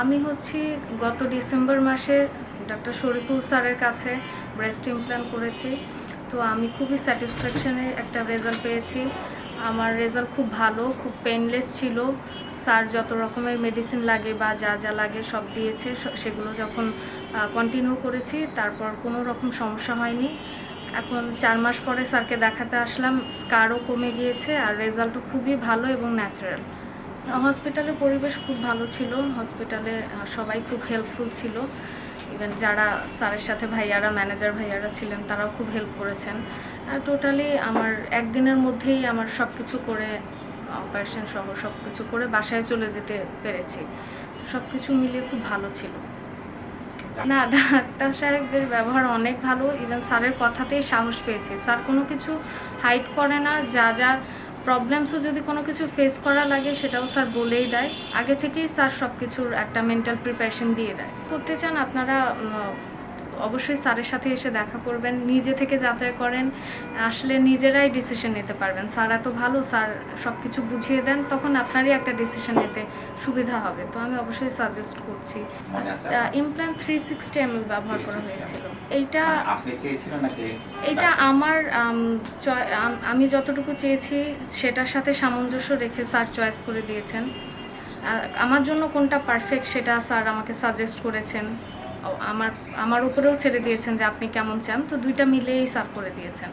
আমি হচ্ছি গত ডিসেম্বর মাসে ডক্টর শরীফুল স্যারের কাছে ব্রেস্ট ইমপ্ল্যান্ট করেছি। তো আমি খুবই স্যাটিসফ্যাকশনের একটা রেজাল্ট পেয়েছি। আমার রেজাল্ট খুব ভালো, খুব পেনলেস ছিল। স্যার যত রকমের মেডিসিন লাগে বা যা যা লাগে সব দিয়েছে সেগুলো যখন কন্টিনিউ করেছি, তারপর কোনো রকম সমস্যা হয়নি। এখন চার মাস পরে স্যারকে দেখাতে আসলাম স্কারও কমে গিয়েছে আর রেজাল্টও খুবই ভালো এবং ন্যাচারাল হসপিটালের পরিবেশ খুব ভালো ছিল। হসপিটালে সবাই খুব হেল্পফুল ছিল। ইভেন যারা স্যারের সাথে ভাইয়ারা ম্যানেজার ভাইয়ারা ছিলেন তারাও খুব হেল্প করেছেন। টোটালি আমার একদিনের মধ্যেই আমার সব কিছু করে অপারেশন সহ সব কিছু করে বাসায় চলে যেতে পেরেছি। তো সব কিছু মিলিয়ে খুব ভালো ছিল। না ডাক্তার। সাহেবদের ব্যবহার অনেক ভালো। ইভেন স্যারের কথাতেই সাহস পেয়েছি। স্যার কোনো কিছু হাইড করে না যা যা প্রবলেমসও যদি কোনো কিছু ফেস করা লাগে, সেটাও স্যার বলেই দেয়। আগে থেকেই স্যার সব কিছুর একটা মেন্টাল প্রিপারেশন দিয়ে দেয়। করতে চান আপনারা অবশ্যই স্যারের সাথে এসে দেখা করবেন নিজে থেকে যাচাই করেন আসলে নিজেরাই ডিসিশন নিতে পারবেন। স্যার এত ভালো স্যার সব কিছু বুঝিয়ে দেন তখন আপনারই একটা ডিসিশন নিতে সুবিধা হবে। তো আমি অবশ্যই সাজেস্ট করছি। ইমপ্ল্যান্ট থ্রি সিক্সটি এম ব্যবহার করা 360 হয়েছিল। এইটা মানে নাকি এটা আমার আম, যতটুকু চেয়েছি সেটার সাথে সামঞ্জস্য রেখে স্যার চয়েস করে দিয়েছেন। আমার জন্য কোনটা পারফেক্ট সেটা স্যার আমাকে সাজেস্ট করেছেন। আমার আমার উপরেও ছেড়ে দিয়েছেন যে আপনি কেমন চান। তো দুইটা মিলেই সার্ভ করে দিয়েছেন।